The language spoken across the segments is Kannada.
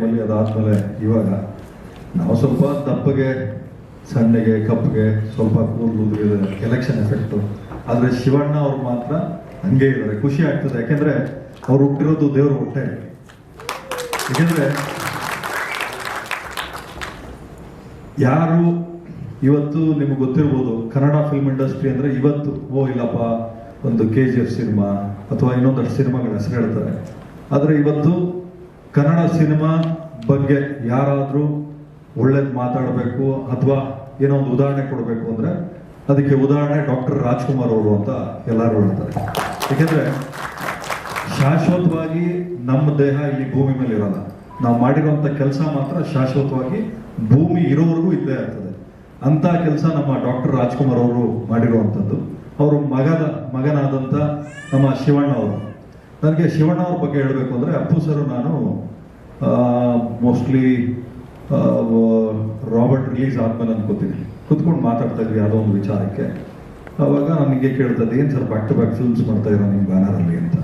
ಅದಾದ್ಮೇಲೆ ಇವಾಗ ನಾವು ಸ್ವಲ್ಪ ದಪ್ಪಗೆ ಸಣ್ಣಗೆ, ಕಪ್ಪಗೆ ಸ್ವಲ್ಪ ಕೂದಲು ಎಲೆಕ್ಷನ್ ಎಫೆಕ್ಟು ಆದರೆ ಶಿವಣ್ಣ ಅವ್ರು ಮಾತ್ರ ಹಂಗೆ ಇದ್ದಾರೆ. ಖುಷಿ ಆಗ್ತದೆ. ಯಾಕೆಂದ್ರೆ ಅವ್ರು ಹುಟ್ಟಿರೋದು ದೇವ್ರ ಹೊಟ್ಟೆ. ಯಾಕೆಂದ್ರೆ ಯಾರು ಇವತ್ತು ನಿಮ್ಗೆ ಗೊತ್ತಿರ್ಬೋದು, ಕನ್ನಡ ಫಿಲ್ಮ್ ಇಂಡಸ್ಟ್ರಿ ಅಂದ್ರೆ ಇವತ್ತು, ಓ ಇಲ್ಲಪ್ಪ, ಒಂದು ಕೆ ಜಿ ಎಫ್ ಸಿನಿಮಾ ಅಥವಾ ಇನ್ನೊಂದಷ್ಟು ಸಿನಿಮಾಗಳ ಹೆಸರು ಹೇಳ್ತಾರೆ. ಆದರೆ ಇವತ್ತು ಕನ್ನಡ ಸಿನಿಮಾ ಬಗ್ಗೆ ಯಾರಾದರೂ ಒಳ್ಳೇದು ಮಾತಾಡಬೇಕು ಅಥವಾ ಏನೋ ಒಂದು ಉದಾಹರಣೆ ಕೊಡಬೇಕು ಅಂದರೆ ಅದಕ್ಕೆ ಉದಾಹರಣೆ ಡಾಕ್ಟರ್ ರಾಜ್ಕುಮಾರ್ ಅವರು ಅಂತ ಎಲ್ಲರೂ ಹೇಳ್ತಾರೆ. ಏಕೆಂದರೆ ಶಾಶ್ವತವಾಗಿ ನಮ್ಮ ದೇಹ ಇಲ್ಲಿ ಭೂಮಿ ಮೇಲೆ ಇರಲ್ಲ. ನಾವು ಮಾಡಿರುವಂಥ ಕೆಲಸ ಮಾತ್ರ ಶಾಶ್ವತವಾಗಿ ಭೂಮಿ ಇರೋವರೆಗೂ ಇದ್ದೇ ಆಗ್ತದೆ. ಅಂತ ಕೆಲಸ ನಮ್ಮ ಡಾಕ್ಟರ್ ರಾಜ್ಕುಮಾರ್ ಅವರು ಮಾಡಿರುವಂಥದ್ದು. ಅವರು ಮಗದ ಮಗನಾದಂಥ ನಮ್ಮ ಶಿವಣ್ಣ ಅವರು. ನನಗೆ ಶಿವಣ್ಣ ಅವ್ರ ಬಗ್ಗೆ ಹೇಳಬೇಕು ಅಂದರೆ ಅಪ್ಪು ಸರ್ ನಾನು ಮೋಸ್ಟ್ಲಿ ರಾಬರ್ಟ್ ರಿಲೀಸ್ ಆದಮೇಲೆ ಅನ್ಕೋತೀನಿ ಕುತ್ಕೊಂಡು ಮಾತಾಡ್ತಾ ಇದ್ವಿ, ಯಾವುದೋ ಒಂದು ವಿಚಾರಕ್ಕೆ. ಅವಾಗ ನನಗೆ ಕೇಳ್ತಾ ಏನು sir back to back films ಮಾಡ್ತಾ ಇರೋ ನಿಮ್ಮ ಬ್ಯಾನರಲ್ಲಿ ಅಂತ.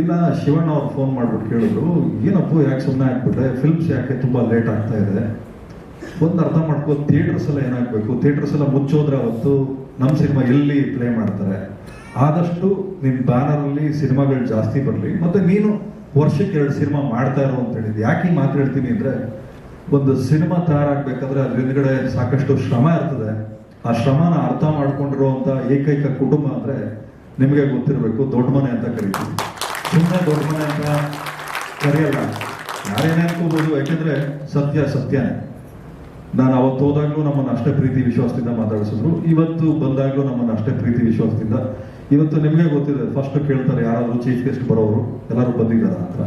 ಇಲ್ಲ, ಶಿವಣ್ಣ ಅವ್ರು ಫೋನ್ ಮಾಡ್ಬಿಟ್ಟು ಕೇಳಿದ್ರು, ಏನಪ್ಪು, ಯಾಕೆ ಸುಮ್ಮನೆ ಆಗ್ಬಿಟ್ರೆ? ಫಿಲ್ಮ್ಸ್ ಯಾಕೆ ತುಂಬ ಲೇಟ್ ಆಗ್ತಾ ಇದೆ? ಒಂದು ಅರ್ಥ ಮಾಡ್ಕೊಂಡು ಥಿಯೇಟರ್ಸ್ ಎಲ್ಲ ಏನಾಗಬೇಕು ಥಿಯೇಟರ್ಸ್ ಎಲ್ಲ ಮುಚ್ಚೋದ್ರೆ ಅವತ್ತು ನಮ್ಮ ಸಿನಿಮಾ ಎಲ್ಲಿ ಪ್ಲೇ ಮಾಡ್ತಾರೆ? ಆದಷ್ಟು ನಿಮ್ ಬ್ಯಾನರ್ ಅಲ್ಲಿ ಸಿನಿಮಾಗಳು ಜಾಸ್ತಿ ಬರಲಿ. ಮತ್ತೆ ನೀನು ವರ್ಷಕ್ಕೆ ಎರಡು ಸಿನಿಮಾ ಮಾಡ್ತಾ ಇರೋ ಅಂತ ಹೇಳಿದ್ದೆ. ಯಾಕೆ ಮಾತಾಡ್ತೀನಿ ಅಂದ್ರೆ ಒಂದು ಸಿನಿಮಾ ತಯಾರಾಗ್ಬೇಕಂದ್ರೆ ಅದ್ರ ಹಿಂದ್ಗಡೆ ಸಾಕಷ್ಟು ಶ್ರಮ ಇರ್ತದೆ. ಆ ಶ್ರಮನ ಅರ್ಥ ಮಾಡ್ಕೊಂಡಿರುವಂತ ಏಕೈಕ ಕುಟುಂಬ ಅಂದ್ರೆ ನಿಮಗೆ ಗೊತ್ತಿರಬೇಕು, ದೊಡ್ಡ ಮನೆ ಅಂತ ಕರಿತೀವಿ. ಸುಮ್ಮನೆ ದೊಡ್ಡ ಮನೆ ಅಂತ ಕರೆಯಲ್ಲ. ಯಾರೇನೇ ಅನ್ಕೋಬಹುದು ಯಾಕೆಂದ್ರೆ ಸತ್ಯ ಸತ್ಯನೇ. ನಾನು ಅವತ್ತು ಹೋದಾಗ್ಲೂ ನಮ್ಮನ್ನು ಅಷ್ಟೇ ಪ್ರೀತಿ ವಿಶ್ವಾಸದಿಂದ ಮಾತಾಡಿಸಿದ್ರು. ಇವತ್ತು ಬಂದಾಗ್ಲೂ ನಮ್ಮನ್ನು ಅಷ್ಟೇ ಪ್ರೀತಿ ವಿಶ್ವಾಸದಿಂದ ಇವತ್ತು ನಿಮಗೆ ಗೊತ್ತಿದೆ, ಫಸ್ಟ್ ಕೇಳ್ತಾರೆ ಯಾರಾದ್ರೂ ಚೀಫ್ ಗೆಸ್ಟ್ ಬರೋರು ಎಲ್ಲರೂ ಬಂದಿದ್ದಾರೆ ಅಂತ.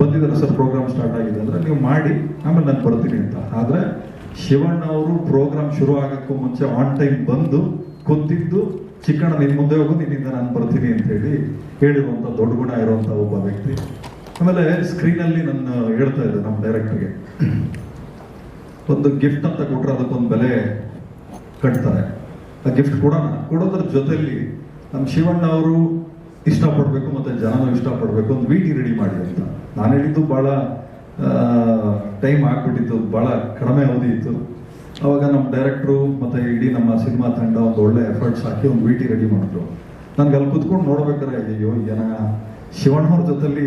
ಬಂದಿದ್ದಾರೆ ಸರ್ ಪ್ರೋಗ್ರಾಮ್ ಸ್ಟಾರ್ಟ್ ಆಗಿದೆ ಅಂದ್ರೆ ನೀವು ಮಾಡಿ, ಆಮೇಲೆ ನಾನು ಬರ್ತೀನಿ ಅಂತ. ಆದ್ರೆ ಶಿವಣ್ಣ ಅವರು ಪ್ರೋಗ್ರಾಮ್ ಶುರು ಆಗೋಕ್ಕೂ ಮುಂಚೆ ಆನ್ ಟೈಮ್ ಬಂದು ಕುಂತಿದ್ದು, ಚಿಕ್ಕಣ್ಣ ನಿನ್ನ ಮುಂದೆ ಹೋಗು, ನಿನ್ನಿಂದ ನಾನು ಬರ್ತೀನಿ ಅಂತ ಹೇಳಿ ಹೇಳಿರುವಂತ, ದೊಡ್ಡ ಗುಣ ಇರುವಂತ ಒಬ್ಬ ವ್ಯಕ್ತಿ. ಆಮೇಲೆ ಸ್ಕ್ರೀನ್ ಅಲ್ಲಿ ನನ್ನ ಹೇಳ್ತಾ ಇದ್ದೆ ನಮ್ಮ ಡೈರೆಕ್ಟರ್ಗೆ ಒಂದು ಗಿಫ್ಟ್ ಅಂತ ಕೊಟ್ರೆ ಅದಕ್ಕೊಂದು ಬೆಲೆ ಕಟ್ತಾರೆ. ಆ ಗಿಫ್ಟ್ ಕೊಡೋಣ ಕೊಡೋದ್ರ ಜೊತೆಲಿ ನಮ್ಮ ಶಿವಣ್ಣ ಅವರು ಇಷ್ಟಪಡಬೇಕು ಮತ್ತೆ ಜನನು ಇಷ್ಟಪಡಬೇಕು ಒಂದು ವೀಟಿ ರೆಡಿ ಮಾಡಿ ಅಂತ. ನಾನು ಹೇಳಿದ್ದು ಭಾಳ ಟೈಮ್ ಆಗ್ಬಿಟ್ಟಿತ್ತು ಭಾಳ ಕಡಿಮೆ ಅವಧಿ ಇತ್ತು ಅವಾಗ ನಮ್ಮ ಡೈರೆಕ್ಟ್ರು ಮತ್ತೆ ಇಡೀ ನಮ್ಮ ಸಿನಿಮಾ ತಂಡ ಒಂದು ಒಳ್ಳೆ ಎಫರ್ಟ್ಸ್ ಹಾಕಿ ಒಂದು ಮೀಟಿಂಗ್ ರೆಡಿ ಮಾಡಿದ್ರು. ನನಗೆ ಅಲ್ಲಿ ಕುತ್ಕೊಂಡು ನೋಡ್ಬೇಕಾರೆ ಅಯ್ಯೋ ಜನ ಶಿವಣ್ಣವ್ರ ಜೊತೆಲಿ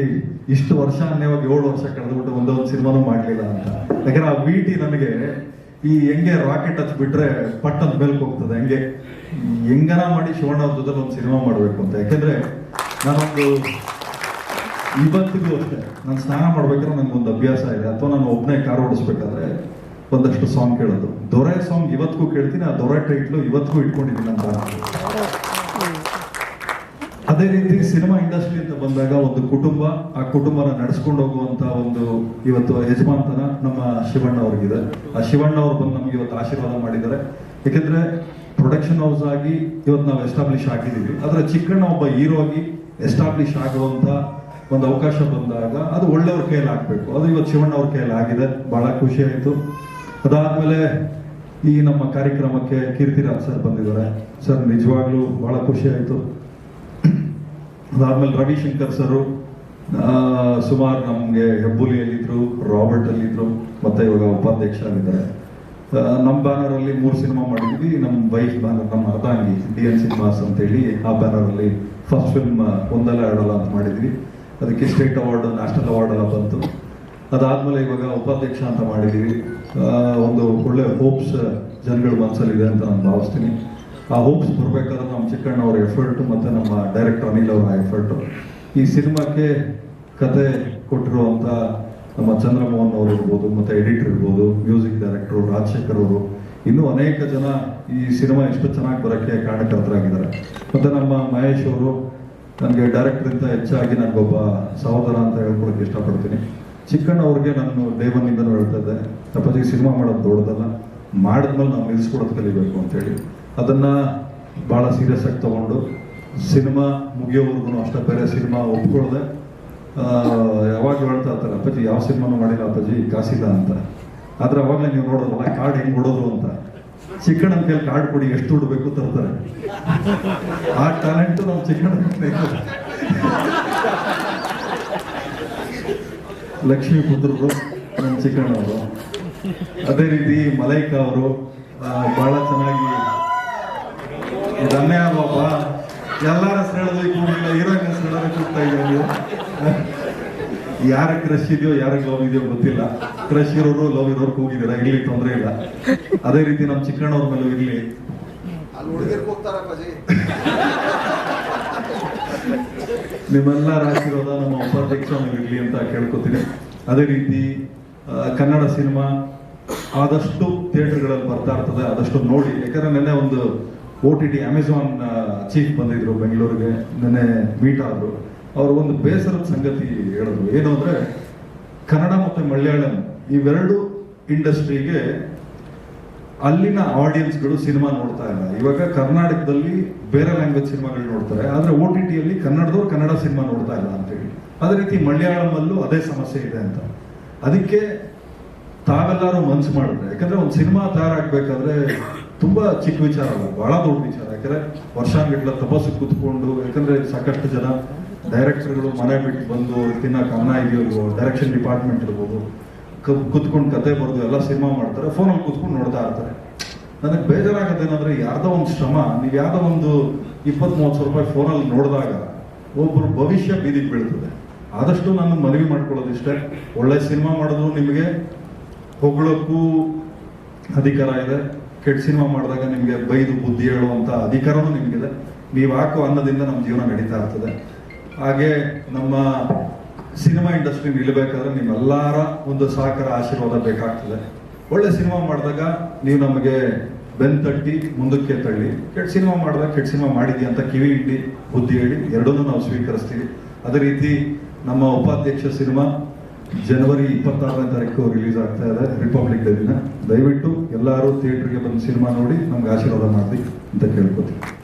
ಇಷ್ಟು ವರ್ಷ ಅನ್ನೇವಾಗ ಏಳು ವರ್ಷ ಕಳೆದ್ಬಿಟ್ಟು ಒಂದೊಂದು ಸಿನಿಮಾನು ಮಾಡಲಿಲ್ಲ ಅಂತ. ಯಾಕಂದ್ರೆ ಆ ವಿಟಿ ನನಗೆ ಈ ಹೆಂಗೆ ರಾಕೆಟ್ ಹಚ್ ಬಿಟ್ರೆ ಪಟ್ಟದ ಮೇಲೆ ಹೋಗ್ತದೆ, ಹೆಂಗೆ. ಹೆಂಗನ ಮಾಡಿ ಶಿವಣ್ಣ ಅವ್ರ ಒಂದು ಸಿನಿಮಾ ಮಾಡಬೇಕು ಅಂತ. ಯಾಕೆಂದ್ರೆ ನಾನೊಂದು ಇವತ್ತಿಗೂ ಅಷ್ಟೇ, ನಾನು ಸ್ನಾನ ಮಾಡ್ಬೇಕಾದ್ರೆ ಒಂದು ಅಭ್ಯಾಸ ಇದೆ. ಅಥವಾ ನಾನು ಒಬ್ಬನೇ ಕಾರ್ ಓಡಿಸ್ಬೇಕಾದ್ರೆ ಒಂದಷ್ಟು ಸಾಂಗ್ ಕೇಳೋದು. ದೊರೆ ಸಾಂಗ್ ಇವತ್ತಿಗೂ ಕೇಳ್ತೀನಿ, ಆ ದೊರೆ ಟೈಟ್ಲು ಇವತ್ತಿಗೂ ಇಟ್ಕೊಂಡಿದ್ದೀನಿ ಅಂತ. ಅದೇ ರೀತಿ ಸಿನಿಮಾ ಇಂಡಸ್ಟ್ರಿ ಅಂತ ಬಂದಾಗ ಒಂದು ಕುಟುಂಬ, ಆ ಕುಟುಂಬನ ನಡೆಸ್ಕೊಂಡು ಹೋಗುವಂತ ಒಂದು ಇವತ್ತು ಯಜಮಾನ್ತನ ನಮ್ಮ ಶಿವಣ್ಣ ಅವ್ರಿಗಿದೆ. ಆ ಶಿವಣ್ಣ ಅವ್ರು ಬಂದು ನಮ್ಗೆ ಇವತ್ತು ಆಶೀರ್ವಾದ ಮಾಡಿದ್ದಾರೆ. ಯಾಕೆಂದ್ರೆ ಪ್ರೊಡಕ್ಷನ್ ಹೌಸ್ ಆಗಿ ಇವತ್ತು ನಾವು ಎಸ್ಟಾಬ್ಲಿಷ್ ಆಗಿದ್ದೀವಿ ಆದ್ರೆ ಚಿಕ್ಕಣ್ಣ ಒಬ್ಬ ಹೀರೋ ಆಗಿ ಎಸ್ಟಾಬ್ಲಿಷ್ ಆಗುವಂತ ಒಂದು ಅವಕಾಶ ಬಂದಾಗ ಅದು ಒಳ್ಳೆಯವ್ರ ಕೈಯಲ್ಲಿ ಆಗಬೇಕು. ಅದು ಇವತ್ತು ಶಿವಣ್ಣ ಅವ್ರ ಕೈಯಲ್ಲಿ ಆಗಿದೆ. ಬಹಳ ಖುಷಿ ಆಯಿತು. ಅದಾದ್ಮೇಲೆ ಈ ನಮ್ಮ ಕಾರ್ಯಕ್ರಮಕ್ಕೆ ಕೀರ್ತಿರಾಜ್ ಸರ್ ಬಂದಿದ್ದಾರೆ. ಸರ್, ನಿಜವಾಗ್ಲೂ ಬಹಳ ಖುಷಿ ಆಯ್ತು. ಅದಾದ್ಮೇಲೆ ರವಿಶಂಕರ್ ಸರು ಸುಮಾರು ನಮಗೆ ಹೆಬ್ಬುಲಿಯಲ್ಲಿದ್ರು ರಾಬರ್ಟ್ ಅಲ್ಲಿದ್ರು ಮತ್ತೆ ಇವಾಗ ಉಪಾಧ್ಯಕ್ಷರಾಗಿದ್ದಾರೆ. ಆಗಿದ್ದಾರೆ ನಮ್ಮ ಬ್ಯಾನರ್ ಅಲ್ಲಿ ಮೂರು ಸಿನಿಮಾ ಮಾಡಿದ್ವಿ. ನಮ್ಮ ವೈಫ್ ಬ್ಯಾನರ್ ನಮ್ಮ ಅರ್ಧಾಂಗಿ ಡಿ ಎನ್ ಸಿನಿಮಾಸ್ ಅಂತೇಳಿ, ಆ ಬ್ಯಾನರ್ ಅಲ್ಲಿ ಫಸ್ಟ್ ಫಿಲ್ಮ್ ಒಂದಲ್ಲ ಎರಡಲ್ಲ ಅಂತ ಮಾಡಿದ್ವಿ. ಅದಕ್ಕೆ ಸ್ಟೇಟ್ ಅವಾರ್ಡ್, ನ್ಯಾಷನಲ್ ಅವಾರ್ಡ್ ಎಲ್ಲ ಬಂತು. ಅದಾದ್ಮೇಲೆ ಇವಾಗ ಉಪಾಧ್ಯಕ್ಷ ಅಂತ ಮಾಡಿದೀವಿ. ಒಂದು ಒಳ್ಳೆ ಹೋಪ್ಸ್ ಜನಗಳ ಮನಸ್ಸಲ್ಲಿದೆ ಅಂತ ನಾನು ಭಾವಿಸ್ತೀನಿ. ಆ ಹೋಪ್ಸ್ ಬರಬೇಕಾದ್ರೆ ನಮ್ಮ ಚಿಕ್ಕಣ್ಣ ಅವರ ಎಫರ್ಟ್ ಮತ್ತೆ ನಮ್ಮ ಡೈರೆಕ್ಟರ್ ಅನಿಲ್ ಅವರ ಎಫರ್ಟ್ ಈ ಸಿನಿಮಾಕ್ಕೆ ಕತೆ ಕೊಟ್ಟಿರುವಂತ ನಮ್ಮ ಚಂದ್ರಮೋಹನ್ ಅವರು ಇರ್ಬೋದು, ಮತ್ತೆ ಎಡಿಟರ್ ಇರ್ಬೋದು ಮ್ಯೂಸಿಕ್ ಡೈರೆಕ್ಟರ್ ರಾಜಶೇಖರ್ ಅವರು. ಇನ್ನೂ ಅನೇಕ ಜನ ಈ ಸಿನಿಮಾ ಎಷ್ಟು ಚೆನ್ನಾಗಿ ಬರೋಕ್ಕೆ ಕಾರಣಕರ್ತರಾಗಿದ್ದಾರೆ. ಮತ್ತೆ ನಮ್ಮ ಮಹೇಶ್ ಅವರು ನನಗೆ ಡೈರೆಕ್ಟರ್ ಇಂತ ಹೆಚ್ಚಾಗಿ ನನಗೊಬ್ಬ ಸಹೋದರ ಅಂತ ಹೇಳ್ಕೊಳಕ್ಕೆ ಇಷ್ಟಪಡ್ತೀನಿ. ಚಿಕ್ಕಣ್ಣ ಅವ್ರಿಗೆ ನಾನು ದೇವನಿಂದನೂ ಹೇಳ್ತಾ ಇದ್ದೆ, ಅಪ್ಪಾಜಿ, ಸಿನಿಮಾ ಮಾಡೋದು ದೊಡ್ಡದಲ್ಲ, ಮಾಡಿದ್ಮೇಲೆ ನಾವು ನಿಲ್ಸ್ಕೊಡೋದು ಕಲಿಬೇಕು ಅಂತೇಳಿ. ಅದನ್ನ ಬಹಳ ಸೀರಿಯಸ್ ಆಗಿ ತಗೊಂಡು ಸಿನಿಮಾ ಮುಗಿಯೋವರೆಗೂ ಅಷ್ಟೇ ಬೇರೆ ಸಿನಿಮಾ ಒಪ್ಕೊಳ್ಳದೆ ಯಾವಾಗ ಹೇಳ್ತಾ ಇರ್ತಾರೆ, ಅಪ್ಪಾಜಿ, ಯಾವ ಸಿನಿಮಾನು ಮಾಡಿಲ್ಲ ಅಪ್ಪಾಜಿ, ಕಾಸಿಲ್ಲ ಅಂತ. ಆದ್ರೆ ಅವಾಗಲೇ ನೀವು ನೋಡೋದಲ್ಲ ಕಾರ್ಡ್ ಹೆಂಗ್ ಕೊಡೋದು ಅಂತ. ಚಿಕ್ಕಣ್ಣನ ಕೈಲಿ ಕಾರ್ಡ್ ಕೊಡಿ, ಎಷ್ಟು ದುಡ್ಡು ಬೇಕು ತರ್ತಾರೆ. ಆ ಟ್ಯಾಲೆಂಟ್ ನಾವು ಚಿಕ್ಕಣ್ಣ ಲಕ್ಷ್ಮೀ ಪುತ್ರರು ನಮ್ಮ ಚಿಕ್ಕಣ್ಣವರು ಅದೇ ರೀತಿ ಮಲೈಕಾ ಅವರು ಬಹಳ ಚೆನ್ನಾಗಿ ಇದನ್ನೇ ಅಲ್ವಪ್ಪ ಎಲ್ಲರ ಹೆಸರು ಕೂಗಿಲ್ಲ ಹೀರೋಯಿನ್ ಹೆಸರು ಹೇಳೋದು ಕೂಗ್ತಾ ಇದ್ದೀವಿ ಯಾರ ಕ್ರಶ್ ಇದೆಯೋ ಯಾರಿಗೆ ಲವ್ ಇದೆಯೋ ಗೊತ್ತಿಲ್ಲ. ಕ್ರಶ್ ಇರೋರು ಲವ್ ಇರೋರು ಕೂಗಿದ್ದೀರ? ಇಲ್ಲಿ ತೊಂದರೆ ಇಲ್ಲ. ಅದೇ ರೀತಿ ನಮ್ಮ ಚಿಕ್ಕಣ್ಣವ್ರ ಮೇಲೂ ಇರ್ಲಿ. ನಿಮ್ಮೆಲ್ಲ ಆಶೀರ್ವಾದ ನಮ್ಮ ಉಪಾಧ್ಯಕ್ಷ ಇರಲಿ ಅಂತ ಕೇಳ್ಕೊತೀನಿ. ಅದೇ ರೀತಿ ಕನ್ನಡ ಸಿನಿಮಾ ಆದಷ್ಟು ಥಿಯೇಟರ್ಗಳಲ್ಲಿ ಬರ್ತಾ ಇರ್ತದೆ ಆದಷ್ಟು ನೋಡಿ. ಯಾಕಂದ್ರೆ ನೆನ್ನೆ ಒಂದು O T T Amazon chief ಬಂದಿದ್ರು ಬೆಂಗಳೂರಿಗೆ, ನಿನ್ನೆ ಮೀಟ್ ಆದ್ರು. ಅವರು ಒಂದು ಬೇಸರದ ಸಂಗತಿ ಹೇಳಿದ್ರು. ಏನು ಅಂದ್ರೆ, ಕನ್ನಡ ಮತ್ತು ಮಲಯಾಳಂ ಇವೆರಡು ಇಂಡಸ್ಟ್ರಿಗೆ ಅಲ್ಲಿನ ಆಡಿಯನ್ಸ್ಗಳು ಸಿನಿಮಾ ನೋಡ್ತಾ ಇಲ್ಲ. ಇವಾಗ ಕರ್ನಾಟಕದಲ್ಲಿ ಬೇರೆ ಲ್ಯಾಂಗ್ವೇಜ್ ಸಿನಿಮಾಗಳು ನೋಡ್ತಾರೆ. ಆದ್ರೆ ಓ ಟಿ ಟಿಯಲ್ಲಿ ಕನ್ನಡದವ್ರು ಕನ್ನಡ ಸಿನಿಮಾ ನೋಡ್ತಾ ಇಲ್ಲ ಅಂತೇಳಿ. ಅದೇ ರೀತಿ ಮಲಯಾಳಮಲ್ಲೂ ಅದೇ ಸಮಸ್ಯೆ ಇದೆ ಅಂತ. ಅದಕ್ಕೆ ತಾವೆಲ್ಲರೂ ಮನ್ಸು ಮಾಡಿದ್ರೆ, ಯಾಕಂದ್ರೆ ಒಂದು ಸಿನಿಮಾ ತಯಾರಾಗ್ಬೇಕಾದ್ರೆ ತುಂಬಾ ಚಿಕ್ಕ ವಿಚಾರ ಅಲ್ಲ ಬಹಳ ದೊಡ್ಡ ವಿಚಾರ. ಯಾಕಂದ್ರೆ ವರ್ಷಾನ್ಗಟ್ಲ ತಪಸ್ಸು ಕೂತ್ಕೊಂಡು, ಯಾಕಂದ್ರೆ ಸಾಕಷ್ಟು ಜನ ಡೈರೆಕ್ಟರ್ಗಳು ಮನೆ ಬಿಟ್ಟು ಬಂದು ಅವ್ರಿಗೆ ತಿನ್ನಕ್ಕೆ ಅನ್ನ ಇದೆಯೋ ಡೈರೆಕ್ಷನ್ ಡಿಪಾರ್ಟ್ಮೆಂಟ್ ಇರ್ಬೋದು ಕೂತ್ಕೊಂಡು ಕತೆ ಬರೆದು ಎಲ್ಲ ಸಿನಿಮಾ ಮಾಡ್ತಾರೆ, ಫೋನಲ್ಲಿ ಕೂತ್ಕೊಂಡು ನೋಡ್ತಾ ಇರ್ತಾರೆ. ನನಗೆ ಬೇಜಾರಾಗೋದೇನಂದ್ರೆ ಯಾರ್ದೋ ಒಂದು ಶ್ರಮ, ನೀವು ಯಾವ್ದೋ ಒಂದು ಇಪ್ಪತ್ತ್ ಮೂವತ್ತು ಸಾವಿರ ರೂಪಾಯಿ ಫೋನಲ್ಲಿ ನೋಡಿದಾಗ ಒಬ್ಬರು ಭವಿಷ್ಯ ಬೀದಿಗೆ ಬೀಳ್ತದೆ. ಆದಷ್ಟು ನಾನು ಮನವಿ ಮಾಡ್ಕೊಳ್ಳೋದು ಇಷ್ಟೇ ಒಳ್ಳೆ ಸಿನಿಮಾ ಮಾಡಿದ್ರು ನಿಮಗೆ ಹೊಗಳಕ್ಕೂ ಅಧಿಕಾರ ಇದೆ. ಕೆಟ್ಟ ಸಿನಿಮಾ ಮಾಡಿದಾಗ ನಿಮಗೆ ಬೈದು ಬುದ್ಧಿ ಹೇಳುವಂಥ ಅಧಿಕಾರವೂ ನಿಮಗಿದೆ. ನೀವು ಹಾಕೋ ಅನ್ನದಿಂದ ನಮ್ಮ ಜೀವನ ನಡೀತಾ ಇರ್ತದೆ. ಹಾಗೆ ನಮ್ಮ ಸಿನಿಮಾ ಇಂಡಸ್ಟ್ರಿ ನಿಲ್ಲಬೇಕಾದ್ರೆ ನಿಮ್ಮೆಲ್ಲರ ಒಂದು ಸಹಕಾರ ಆಶೀರ್ವಾದ ಬೇಕಾಗ್ತದೆ. ಒಳ್ಳೆ ಸಿನಿಮಾ ಮಾಡಿದಾಗ ನೀವು ನಮಗೆ ಬೆನ್ ತಟ್ಟಿ ಮುಂದಕ್ಕೆ ತಳ್ಳಿ. ಕೆಟ್ಟ ಸಿನಿಮಾ ಮಾಡಿದಾಗ ಕೆಟ್ಟ ಸಿನಿಮಾ ಮಾಡಿದ್ಯಾ ಅಂತ ಕಿವಿ ಇಡ್ಡಿ ಬುದ್ಧಿ ಹೇಳಿ ಎರಡನ್ನೂ ನಾವು ಸ್ವೀಕರಿಸ್ತೀವಿ. ಅದೇ ರೀತಿ ನಮ್ಮ ಉಪಾಧ್ಯಕ್ಷ ಸಿನಿಮಾ ಜನವರಿ ಇಪ್ಪತ್ತಾರನೇ ತಾರೀಕು ರಿಲೀಸ್ ಆಗ್ತಾ ಇದೆ ರಿಪಬ್ಲಿಕ್ ಡೇ ದಿನ. ದಯವಿಟ್ಟು ಎಲ್ಲರೂ ಥಿಯೇಟರ್ಗೆ ಬಂದು ಸಿನಿಮಾ ನೋಡಿ, ನಮ್ಗೆ ಆಶೀರ್ವಾದ ಮಾಡಿ ಅಂತ ಕೇಳ್ಕೊತೀವಿ